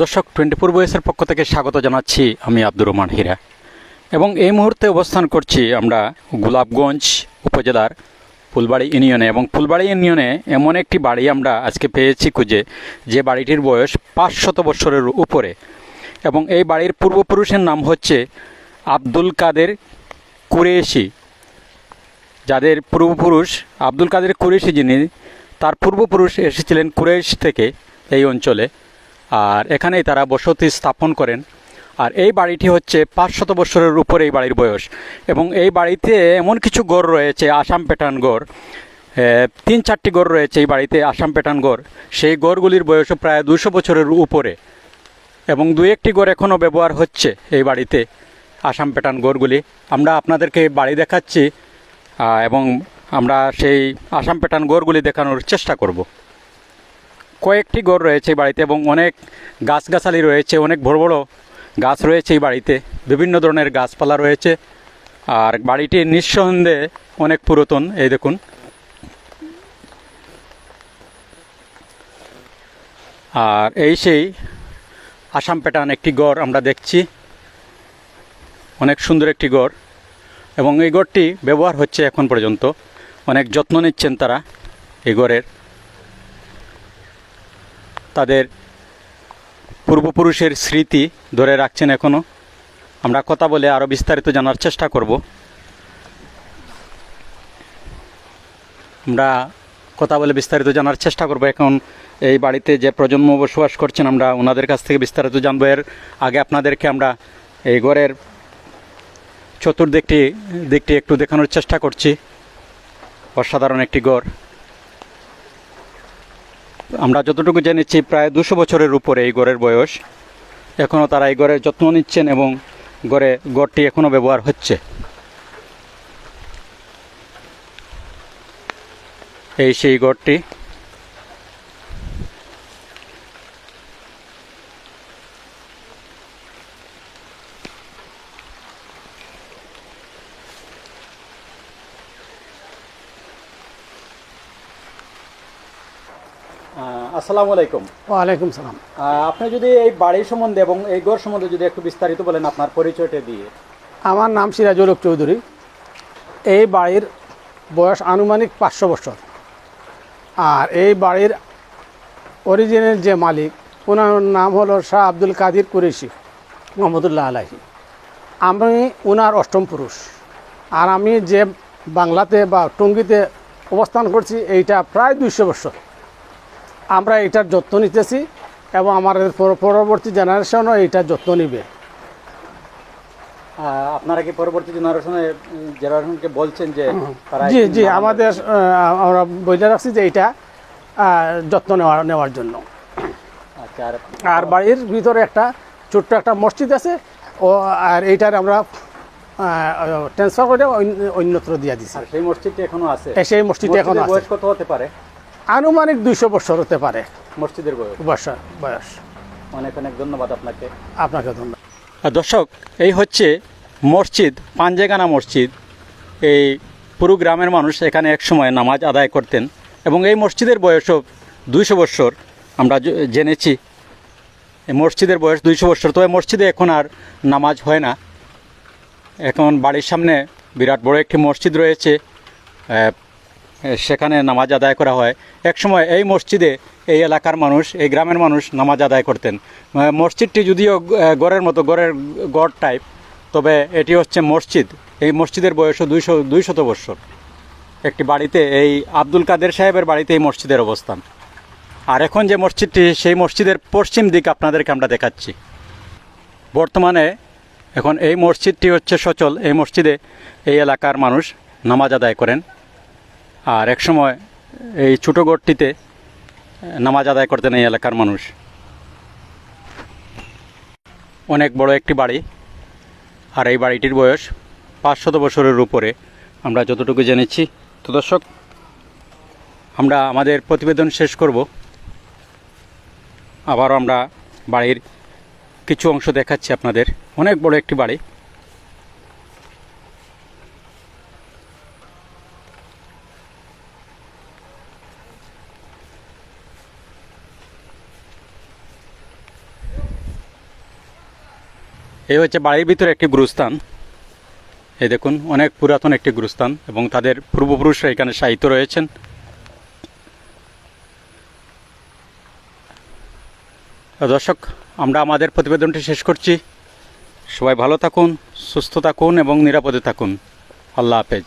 দর্শক, twenty four বয়েসের পক্ষ থেকে স্বাগত জানাচ্ছি আমি আব্দুর রহমান হীরা। এবং এই মুহূর্তে অবস্থান করছি আমরা গোলাপগঞ্জ উপজেলার ফুলবাড়ি ইউনিয়নে। এবং ফুলবাড়ি ইউনিয়নে এমন একটি বাড়ি আমরা আজকে পেয়েছি খুঁজে, যে বাড়িটির বয়স পাঁচশত বছরের উপরে। এবং এই বাড়ির পূর্বপুরুষের নাম হচ্ছে আব্দুল কাদের কুরেশি। যাদের পূর্বপুরুষ আব্দুল কাদের কুরেশি যিনি, তার পূর্বপুরুষ এসেছিলেন কুরেশ থেকে এই অঞ্চলে। আর এখানেই তারা বসতি স্থাপন করেন। আর এই বাড়িটি হচ্ছে পাঁচশত বছরের উপরে এই বাড়ির বয়স। এবং এই বাড়িতে এমন কিছু গড় রয়েছে, আসাম প্যাটার্ন গড় তিন চারটি গড় রয়েছে এই বাড়িতে, আসাম প্যাটার্ন গড় সেই গড়গুলির বয়সও প্রায় দুশো বছরের উপরে। এবং দু একটি গড় এখনও ব্যবহার হচ্ছে এই বাড়িতে, আসাম প্যাটার্ন গড়গুলি আমরা আপনাদেরকে বাড়ি দেখাচ্ছি এবং আমরা সেই আসাম প্যাটার্ন গড়গুলি দেখানোর চেষ্টা করব। কয়েকটি গড় রয়েছে এই বাড়িতে এবং অনেক গাছগাছালি রয়েছে, অনেক বড় বড় গাছ রয়েছে এই বাড়িতে। বিভিন্ন ধরনের গাছপালা রয়েছে আর বাড়িটি নিঃসন্দেহে অনেক পুরাতন, এই দেখুন। আর এই সেই আসাম প্যাটার্ন একটি গড় আমরা দেখছি। অনেক সুন্দর একটি গড় এবং এই গড়টি ব্যবহার হচ্ছে এখন পর্যন্ত। অনেক যত্ন নিচ্ছেন তারা এই গড়ের। তাদের পূর্বপুরুষের স্মৃতি ধরে রাখছেন এখনও আমরা কথা বলে আরও বিস্তারিত জানার চেষ্টা করব। আমরা কথা বলে বিস্তারিত জানার চেষ্টা করব। এখন এই বাড়িতে যে প্রজন্ম বসবাস করছেন আমরা ওনাদের কাছ থেকে বিস্তারিত জানব। এর আগে আপনাদেরকে আমরা এই ঘরের চতুর্দিকটি, দিকটি একটু দেখানোর চেষ্টা করছি। অসাধারণ একটি গড় আমরা যতটুকু জেনেছি, প্রায় দুশো বছরের উপরে এই গড়ের বয়স। এখনও তারা এই গড়ের যত্ন নিচ্ছেন এবং গড়ে, গড়টি এখনও ব্যবহার হচ্ছে। এই সেই গড়টি আসসালামু আলাইকুম। ওয়ালাইকুম সালাম। আপনি যদি এই বাড়ি সম্বন্ধে এবং এই গড় সম্বন্ধে যদি একটু বিস্তারিত বলেন আপনার পরিচয়টা দিয়ে। আমার নাম সিরাজুল চৌধুরী। এই বাড়ির বয়স আনুমানিক পাঁচশো বছর। আর এই বাড়ির অরিজিনাল যে মালিক ওনার নাম হলো শাহ আব্দুল কাদির কুরেশি মোহাম্মদুল্লাহ আলাহি আমি ওনার অষ্টম পুরুষ। আর আমি যে বাংলাতে বা টঙ্গিতে অবস্থান করছি এইটা প্রায় দুইশো বছর। আমরা এটার যত্ন নিতেছি এবং আমাদের পরবর্তী জেনারেশনও এইটার যত্ন নিবে। আপনারা কি পরবর্তী জেনারেশনে জেনারেশনকে বলছেন যে জি জি আমাদের আমরা বলে রাখছি যে এটা যত্ন নেওয়ার নেওয়ার জন্য। আচ্ছা আর বাড়ির ভিতরে একটা ছোট্ট একটা মসজিদ আছে ও আর এইটার আমরা ট্রান্সফার করে অন্যত্র দিয়ে দিছি। আর সেই মসজিদটি এখনও আছে। সেই মসজিদটা এখন আছে। কত হতে পারে? আনুমানিক দুইশো বছর হতে পারে। মসজিদের বয়স? বয়স বয়স। অনেক অনেক ধন্যবাদ আপনাকে। আপনাকে ধন্যবাদ। আর দর্শক এই হচ্ছে মসজিদ পাঞ্জেগানা মসজিদ। এই পুরো গ্রামের মানুষ এখানে এক সময় নামাজ আদায় করতেন এবং এই মসজিদের বয়সও দুইশো বৎসর আমরা জেনেছি এই মসজিদের বয়স দুইশো বৎসর তবে মসজিদে এখন আর নামাজ হয় না। এখন বাড়ির সামনে বিরাট বড় একটি মসজিদ রয়েছে। সেখানে নামাজ আদায় করা হয়। একসময় এই মসজিদে এই এলাকার মানুষ, এই গ্রামের মানুষ নামাজ আদায় করতেন। মসজিদটি যদিও গড়ের মতো, গড়ের গড় টাইপ তবে এটি হচ্ছে মসজিদ। এই মসজিদের বয়সও দুইশো, দুইশত বৎসর। একটি বাড়িতে এই আব্দুল কাদের সাহেবের বাড়িতে এই মসজিদের অবস্থান। আর এখন যে মসজিদটি, সেই মসজিদের পশ্চিম দিক আপনাদেরকে আমরা দেখাচ্ছি। বর্তমানে এখন এই মসজিদটি হচ্ছে সচল। এই মসজিদে এই এলাকার মানুষ নামাজ আদায় করেন। আর একসময় এই ছোটো গড়টিতে নামাজ আদায় করতেন এই এলাকার মানুষ। অনেক বড় একটি বাড়ি। আর এই বাড়িটির বয়স পাঁচশত বছরের উপরে। আমরা যতটুকু জেনেছি। তো দর্শক, আমরা আমাদের প্রতিবেদন শেষ করব। আবারও আমরা বাড়ির কিছু অংশ দেখাচ্ছি আপনাদের। অনেক বড় একটি বাড়ি। এই হচ্ছে বাড়ির ভিতরে একটি গুরুস্থান। এই দেখুন, অনেক পুরাতন একটি গুরুস্থান এবং তাদের পূর্বপুরুষরা এখানে সাহিত্য রয়েছেন। দর্শক, আমরা আমাদের প্রতিবেদনটি শেষ করছি। সবাই ভালো থাকুন, সুস্থ থাকুন এবং নিরাপদে থাকুন। আল্লাহ হাফেজ।